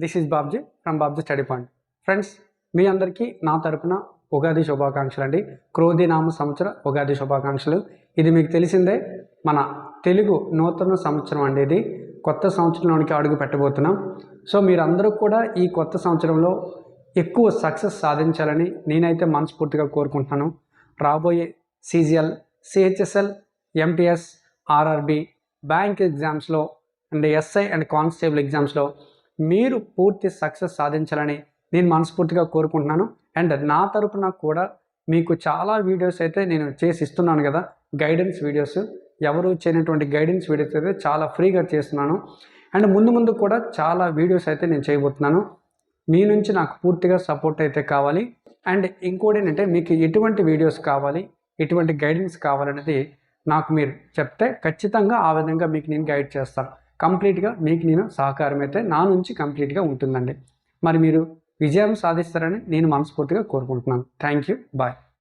This is Babji from Babji study point friends మీ అందరికీ నా తరపున ఉగాది శుభాకాంక్షలు అండి. క్రోధి నామ సంవత్సర ఉగాది శుభాకాంక్షలు. ఇది మీకు తెలిసిందే మన తెలుగు నూతన సంవత్సరం అండి ఇది. కొత్త సంవత్సరంలోనికి అడుగు పెట్టబోతున్నాం. సో మీరందరూ కూడా ఈ కొత్త సంవత్సరంలో ఎక్కువ సక్సెస్ సాధించాలని నేనైతే మనస్ఫూర్తిగా కోరుకుంటున్నాను. రాబోయే CGL CHSL MTS RRB bank ఎగ్జామ్స్లో అండ్ ఎస్ఐ అండ్ కానిస్టేబుల్ ఎగ్జామ్స్లో మీరు పూర్తి సక్సెస్ సాధించాలని నేను మనస్ఫూర్తిగా కోరుకుంటున్నాను. అండ్ నా తరపున కూడా మీకు చాలా వీడియోస్ అయితే నేను చేసి ఇస్తున్నాను కదా గైడెన్స్ వీడియోస్. ఎవరు చేయనటువంటి గైడెన్స్ వీడియోస్ అయితే చాలా ఫ్రీగా చేస్తున్నాను. అండ్ ముందు ముందు కూడా చాలా వీడియోస్ అయితే నేను చేయబోతున్నాను. మీ నుంచి నాకు పూర్తిగా సపోర్ట్ అయితే కావాలి. అండ్ ఇంకోటి ఏంటంటే మీకు ఎటువంటి వీడియోస్ కావాలి ఎటువంటి గైడెన్స్ కావాలనేది నాకు మీరు చెప్తే ఖచ్చితంగా ఆ విధంగా మీకు నేను గైడ్ చేస్తాను. కంప్లీట్గా మీకు నేను సహకారం అయితే నా నుంచి కంప్లీట్గా ఉంటుందండి. మరి మీరు విజయం సాధిస్తారని నేను మనస్ఫూర్తిగా కోరుకుంటున్నాను. Thank you. బాయ్.